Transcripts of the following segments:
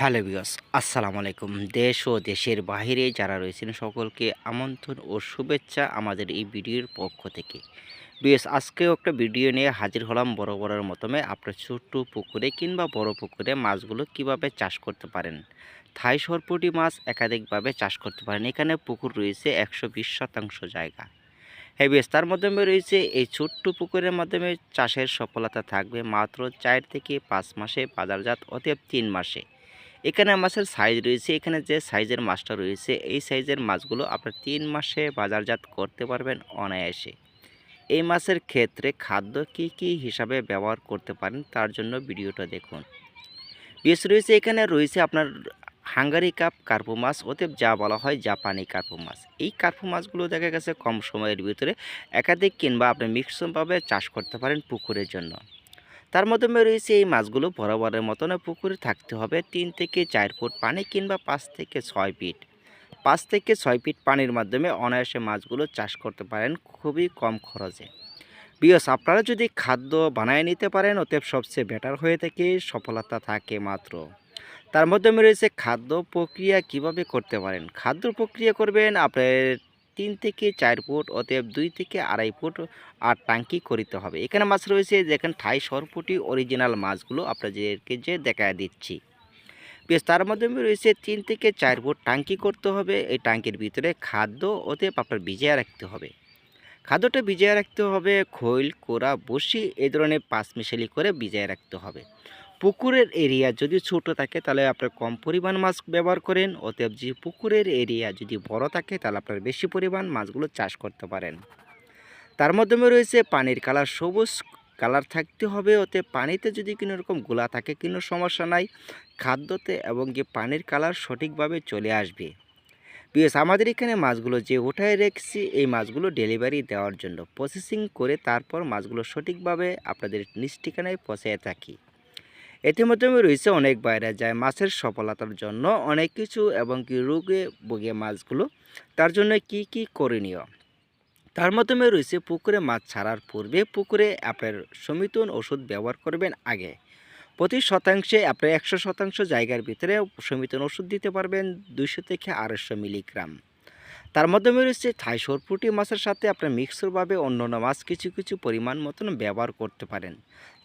Hello বিয়স আসসালামু আলাইকুম। দেশ ও দেশের বাইরে যারা রয়েছেন সকলকে আমন্ত্রণ ও শুভেচ্ছা আমাদের এই ভিডিওর পক্ষ থেকে। বিয়স আজকেও একটা ভিডিও নিয়ে হাজির হলাম বড় বড়ের মতমে আপনার ছোট্ট পুকুরে কিংবা বড় পুকুরে মাছগুলো কীভাবে চাষ করতে পারেন। থাই সরপুটি মাছ একাধিকভাবে চাষ করতে পারেন। এখানে পুকুর রয়েছে একশো বিশ শতাংশ জায়গা। হ্যাঁ বেশ তার মাধ্যমে রয়েছে এই ছোট্ট পুকুরের মাধ্যমে চাষের সফলতা থাকবে মাত্র চার থেকে পাঁচ মাসে, বাজারজাত অতএব তিন মাসে। এখানে মাছের সাইজ রয়েছে, এখানে যে সাইজের মাছটা রয়েছে, এই সাইজের মাছগুলো আপনার তিন মাসে বাজারজাত করতে পারবেন অনায়াসে। এই মাছের ক্ষেত্রে খাদ্য কি কি হিসাবে ব্যবহার করতে পারেন তার জন্য ভিডিওটা দেখুন। বেশ রয়েছে, এখানে রয়েছে আপনার হাঙ্গারি কাপ কার্পু মাছ, অতএব যা বলা হয় জাপানি কার্পু মাছ। এই কার্পু মাছগুলো দেখা গেছে কম সময়ের ভিতরে একাধিক কিংবা আপনি মিক্সভাবে চাষ করতে পারেন পুকুরের জন্য। তার মাধ্যমে রয়েছে এই মাছগুলো বরাবরের মতন পুকুরে থাকতে হবে তিন থেকে চার ফুট পানি কিংবা পাঁচ থেকে ছয় ফিট। পাঁচ থেকে ছয় ফিট পানির মাধ্যমে অনায়াসে মাছগুলো চাষ করতে পারেন খুবই কম খরচে। বিয়স, আপনারা যদি খাদ্য বানায় নিতে পারেন, অতএব সবচেয়ে বেটার হয়ে থাকে সফলতা থাকে মাত্র। তার মাধ্যমে রয়েছে খাদ্য প্রক্রিয়া কীভাবে করতে পারেন? খাদ্য প্রক্রিয়া করবেন আপনার তিন থেকে চার ফুট, অতএব দুই থেকে আড়াই ফুট, আর টাঙ্কি করিতে হবে। এখানে মাছ রয়েছে যেখানে ঠাই সরপুটি অরিজিনাল মাছগুলো আপনাদেরকে যে দেখা দিচ্ছি। বেশ, তার মাধ্যমে রয়েছে তিন থেকে চার ফুট টাঙ্কি করতে হবে। এই টাঙ্কির ভিতরে খাদ্য, অতএব আপনার ভিজিয়ে রাখতে হবে। খাদ্যটা ভিজিয়ে রাখতে হবে, খৈল, কোড়া বসি এই ধরনের পাঁচ মিশালি করে ভিজিয়ে রাখতে হবে। পুকুরের এরিয়া যদি ছোট থাকে তাহলে আপনার কম পরিমাণ মাছ ব্যবহার করেন। অতএব যে পুকুরের এরিয়া যদি বড় থাকে তাহলে আপনার বেশি পরিমাণ মাছগুলো চাষ করতে পারেন। তার মাধ্যমে রয়েছে পানির কালার সবুজ কালার থাকতে হবে। ওতে পানিতে যদি কোনো রকম গোলা থাকে, কোনো সমস্যা নাই। খাদ্যতে এবং কি পানির কালার সঠিকভাবে চলে আসবে। বিকজ আমাদের এখানে মাছগুলো যে উঠায় রেখেছি, এই মাছগুলো ডেলিভারি দেওয়ার জন্য। প্রসেসিং করে তারপর মাছগুলো সঠিকভাবে আপনাদের নিজ ঠিকানায় পৌঁছে থাকি। মাধ্যমে রয়েছে অনেক বাইরে যায় মাছের সফলতার জন্য অনেক কিছু এবং কি রোগে ভোগে মাছগুলো। তার জন্য কি কি করণীয়? তার মাধ্যমে রয়েছে পুকুরে মাছ ছাড়ার পূর্বে পুকুরে আপনার সমিতন ওষুধ ব্যবহার করবেন আগে। প্রতি শতাংশে আপনার একশো শতাংশ জায়গার ভিতরে সমিতন ওষুধ দিতে পারবেন দুইশো থেকে আড়াইশো মিলিগ্রাম। তার মাধ্যমে রয়েছে থাই সরপুটি মাছের সাথে আপনার মিক্সরভাবে অন্য অন্য মাছ কিছু কিছু পরিমাণ মতন ব্যবহার করতে পারেন।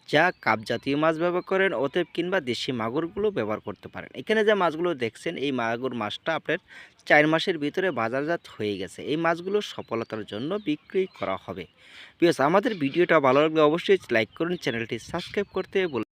যা কাপ জাতীয় মাছ ব্যবহার করেন, অতএব কিংবা দেশি মাগুরগুলো ব্যবহার করতে পারেন। এখানে যে মাছগুলো দেখছেন, এই মাগুর মাছটা আপনার চার মাসের ভিতরে বাজারজাত হয়ে গেছে। এই মাছগুলো সফলতার জন্য বিক্রি করা হবে। প্লিজ আমাদের ভিডিওটা ভালো লাগলে অবশ্যই লাইক করুন, চ্যানেলটি সাবস্ক্রাইব করতে